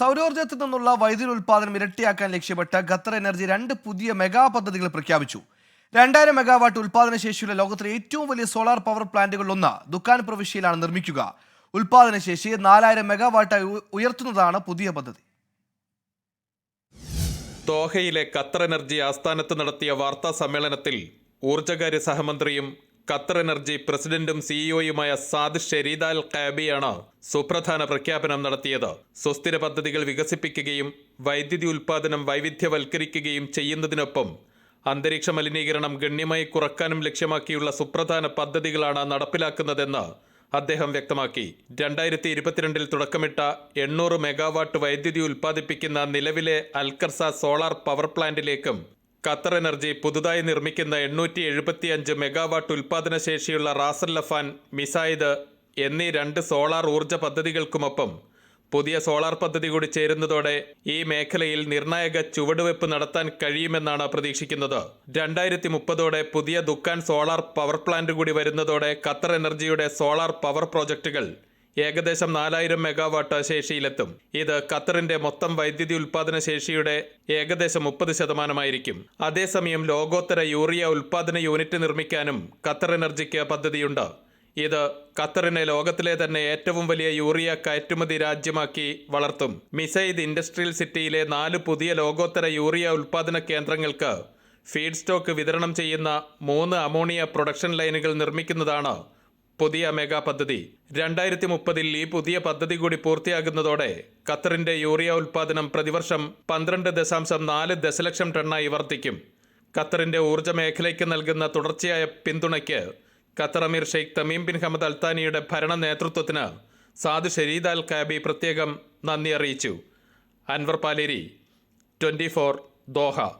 സൗരോർജത്തിൽ നിന്നുള്ള വൈദ്യുതി ഉൽപ്പാദനം ഇരട്ടിയാക്കാൻ ലക്ഷ്യമിട്ട് ഖത്തർ എനർജി രണ്ട് പുതിയ മെഗാ പദ്ധതികൾ പ്രഖ്യാപിച്ചു. രണ്ടായിരം മെഗാവാട്ട് ഉൽപ്പാദന ശേഷിയുള്ള ലോകത്തിലെ ഏറ്റവും വലിയ സോളാർ പവർ പ്ലാന്റുകളിലൊന്ന് ദുക്കാൻ പ്രവിശ്യയിലാണ് നിർമ്മിക്കുക. ഉൽപ്പാദന ശേഷി നാലായിരം മെഗാവാട്ടായി ഉയർത്തുന്നതാണ് പുതിയ പദ്ധതി. ദോഹയിലെ ഖത്തർ എനർജി ആസ്ഥാനത്ത് നടത്തിയ വാർത്താ സമ്മേളനത്തിൽ ഊർജകാര്യ സഹമന്ത്രിയും ഖത്തർ എനർജി പ്രസിഡന്റും സിഇഒയുമായ സാദ് ഷെരീദ് അൽ ഖാബിയാണ് സുപ്രധാന പ്രഖ്യാപനം നടത്തിയത്. സുസ്ഥിര പദ്ധതികൾ വികസിപ്പിക്കുകയും വൈദ്യുതി ഉൽപ്പാദനം വൈവിധ്യവൽക്കരിക്കുകയും ചെയ്യുന്നതിനൊപ്പം അന്തരീക്ഷ മലിനീകരണം ഗണ്യമായി കുറക്കാനും ലക്ഷ്യമാക്കിയുള്ള സുപ്രധാന പദ്ധതികളാണ് നടപ്പിലാക്കുന്നതെന്ന് അദ്ദേഹം വ്യക്തമാക്കി. രണ്ടായിരത്തി ഇരുപത്തിരണ്ടിൽ തുടക്കമിട്ട എണ്ണൂറ് മെഗാവാട്ട് വൈദ്യുതി ഉൽപ്പാദിപ്പിക്കുന്ന നിലവിലെ അൽക്കർസ സോളാർ പവർ പ്ലാന്റിലേക്കും ഖത്തർ എനർജി പുതുതായി നിർമ്മിക്കുന്ന എണ്ണൂറ്റി എഴുപത്തിയഞ്ച് മെഗാവാട്ട് ഉൽപ്പാദന ശേഷിയുള്ള റാസൽ ലഫാൻ മിസായിദ് എന്നീ രണ്ട് സോളാർ ഊർജ പദ്ധതികൾക്കുമൊപ്പം പുതിയ സോളാർ പദ്ധതി കൂടി ചേരുന്നതോടെ ഈ മേഖലയിൽ നിർണായക ചുവടുവെപ്പ് നടത്താൻ കഴിയുമെന്നാണ് പ്രതീക്ഷിക്കുന്നത്. രണ്ടായിരത്തി മുപ്പതോടെ പുതിയ ദുക്കാൻ സോളാർ പവർ പ്ലാന്റ് കൂടി വരുന്നതോടെ ഖത്തർ എനർജിയുടെ സോളാർ പവർ പ്രോജക്റ്റുകൾ ഏകദേശം നാലായിരം മെഗാവാട്ട് ശേഷിയിലെത്തും. ഇത് ഖത്തറിന്റെ മൊത്തം വൈദ്യുതി ഉൽപ്പാദന ശേഷിയുടെ ഏകദേശം മുപ്പത് ശതമാനമായിരിക്കും. അതേസമയം ലോകോത്തര യൂറിയ ഉൽപ്പാദന യൂണിറ്റ് നിർമ്മിക്കാനും ഖത്തർ എനർജിക്ക് പദ്ധതിയുണ്ട്. ഇത് ഖത്തറിനെ ലോകത്തിലെ തന്നെ ഏറ്റവും വലിയ യൂറിയ കയറ്റുമതി രാജ്യമാക്കി വളർത്തും. മിസൈദ് ഇൻഡസ്ട്രിയൽ സിറ്റിയിലെ നാല് പുതിയ ലോകോത്തര യൂറിയ ഉൽപ്പാദന കേന്ദ്രങ്ങൾക്ക് ഫീഡ് സ്റ്റോക്ക് വിതരണം ചെയ്യുന്ന മൂന്ന് അമോണിയ പ്രൊഡക്ഷൻ ലൈനുകൾ നിർമ്മിക്കുന്നതാണ് പുതിയ മെഗാ പദ്ധതി. രണ്ടായിരത്തി മുപ്പതിൽ ഈ പുതിയ പദ്ധതി കൂടി പൂർത്തിയാകുന്നതോടെ ഖത്തറിന്റെ യൂറിയ ഉൽപ്പാദനം പ്രതിവർഷം പന്ത്രണ്ട് ദശാംശം നാല് ദശലക്ഷം ടണ്ണായി വർദ്ധിക്കും. ഖത്തറിന്റെ ഊർജ മേഖലയ്ക്ക് നൽകുന്ന തുടർച്ചയായ പിന്തുണയ്ക്ക് ഖത്തർ അമീർ ഷെയ്ഖ് തമീം ബിൻ ഹമദ് അൽത്താനിയുടെ ഭരണ നേതൃത്വത്തിന് സാദ് ഷരീദ് അൽ കാബി പ്രത്യേകം നന്ദി അറിയിച്ചു. Anwar Paleri twenty four Doha.